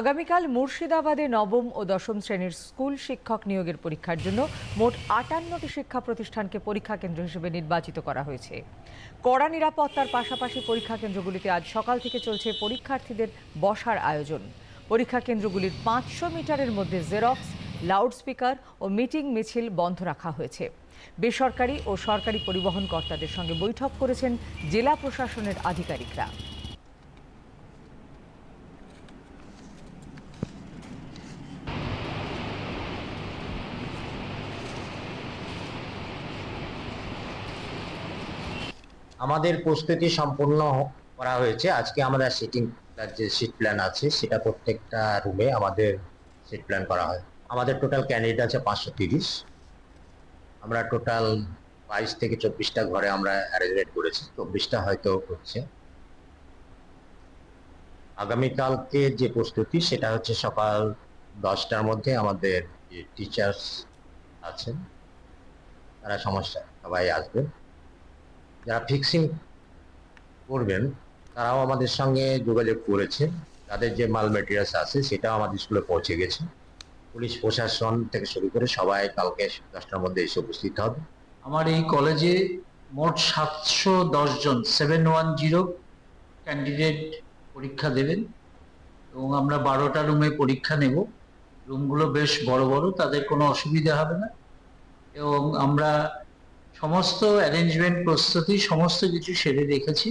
আগামীকাল মুর্শিদাবাদে নবম ও দশম শ্রেণির স্কুল শিক্ষক নিয়োগের পরীক্ষার জন্য মোট আটান্নটি শিক্ষা প্রতিষ্ঠানকে পরীক্ষা কেন্দ্র হিসেবে নির্বাচিত করা হয়েছে। কড়া নিরাপত্তার পাশাপাশি পরীক্ষা কেন্দ্রগুলিতে আজ সকাল থেকে চলছে পরীক্ষার্থীদের বসার আয়োজন। পরীক্ষা কেন্দ্রগুলির পাঁচশো মিটারের মধ্যে জেরক্স, লাউডস্পিকার ও মিটিং মিছিল বন্ধ রাখা হয়েছে। বেসরকারি ও সরকারি পরিবহন কর্তাদের সঙ্গে বৈঠক করেছেন জেলা প্রশাসনের আধিকারিকরা। আমাদের প্রস্তুতি সম্পূর্ণ করা হয়েছে। আজকে আমাদের সিটিং যে সিট প্ল্যান আছে, সেটা প্রত্যেকটা রুমে আমাদের সিট প্ল্যান করা হয়। আমাদের টোটাল ক্যান্ডিডেট আছে পাঁচশো তিরিশ। আমরা টোটাল বাইশ থেকে চব্বিশটা ঘরে আমরা অ্যারেঞ্জমেন্ট করেছি। চব্বিশটা হয়তো হচ্ছে। আগামীকালকে যে প্রস্তুতি, সেটা হচ্ছে সকাল দশটার মধ্যে আমাদের টিচার্স আছেন, তারা সমস্যা, সবাই আসবেন। যারা ফিক্সিং করবেন, তারাও আমাদের সঙ্গে যোগাযোগ করেছে। তাদের যে মাল মেটেরিয়ালস আছে, সেটাও আমাদের স্কুলে পৌঁছে গেছে। পুলিশ প্রশাসন থেকে শুরু করে সবাই কালকে দশটার মধ্যে এসে উপস্থিত হবে। আমার এই কলেজে মোট সাতশো দশ জন সেভেন ওয়ান জিরো ক্যান্ডিডেট পরীক্ষা দেবেন এবং আমরা বারোটা রুমে পরীক্ষা নেব। রুমগুলো বেশ বড় বড়, তাদের কোনো অসুবিধা হবে না। এবং আমরা সমস্ত অ্যারেঞ্জমেন্ট প্রস্তুতি সমস্ত কিছু সেরে রেখেছি